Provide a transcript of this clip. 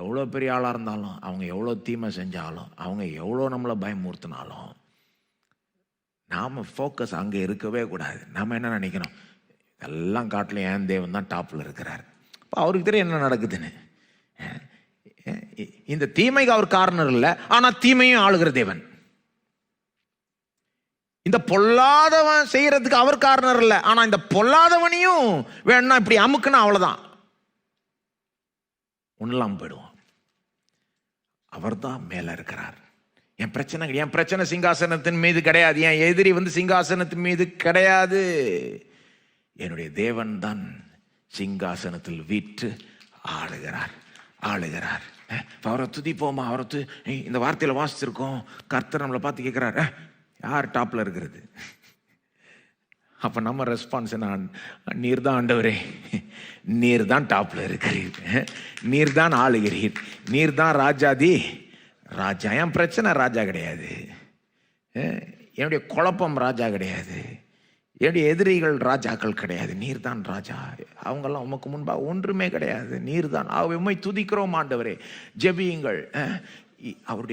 எவ்வளோ பெரிய ஆளாக இருந்தாலும் அவங்க எவ்வளோ தீமை செஞ்சாலும் அவங்க எவ்வளோ நம்மளை பயமுறுத்தினாலும் நாம் ஃபோக்கஸ் அங்கே இருக்கவே கூடாது. நம்ம என்ன நினைக்கணும்? இதெல்லாம் காட்டில் ஏன் தேவன் தான் டாப்பில் இருக்கிறார்? இப்போ அவருக்கு தெரியும் என்ன நடக்குதுன்னு. இந்த தீமைக்கு அவர் காரணம் இல்லை ஆனால் தீமையும் ஆளுகிற தேவன். இந்த பொல்லாதவன் செய்யறதுக்கு அவர் காரணம் இல்லை ஆனால் இந்த பொல்லாதவனையும் வேணும்னா இப்படி அமுக்குன்னா அவ்வளோதான் ஒன்றுலாம் போயிடுவோம். அவர் தான் மேலே இருக்கிறார். என் பிரச்சனை என் பிரச்சனை சிங்காசனத்தின் மீது கிடையாது. என் எதிரி வந்து சிங்காசனத்தின் மீது கிடையாது. என்னுடைய தேவன் தான் சிங்காசனத்தில் வீற்று ஆளுகிறார். ஆளுகிறார். அவரை துதிப்போமா? அவரை து இந்த வார்த்தையில் வாசிச்சிருக்கோம். கர்த்தர் நம்மளை பார்த்து கேட்குறாரு. யார் டாப்பில் இருக்கிறது? அப்போ நம்ம ரெஸ்பான்ஸ் என்ன? நீர் தான் ஆண்டவரே. நீர் தான் டாப்பில் இருக்கிறீர் நீர் தான் ஆளுகிறீர். நீர் தான் ராஜாதி. ராஜா என் பிரச்சனை ராஜா கிடையாது? என்னுடைய குழப்பம் ராஜா கிடையாது. என்னுடைய எதிரிகள் ராஜாக்கள் கிடையாது. நீர் தான் ராஜா. அவங்கெல்லாம் உமக்கு முன்பாக ஒன்றுமே கிடையாது. நீர் தான் உம்மை துதிக்கிறோம் ஆண்டவரே. ஜெபியுங்கள். அவருடைய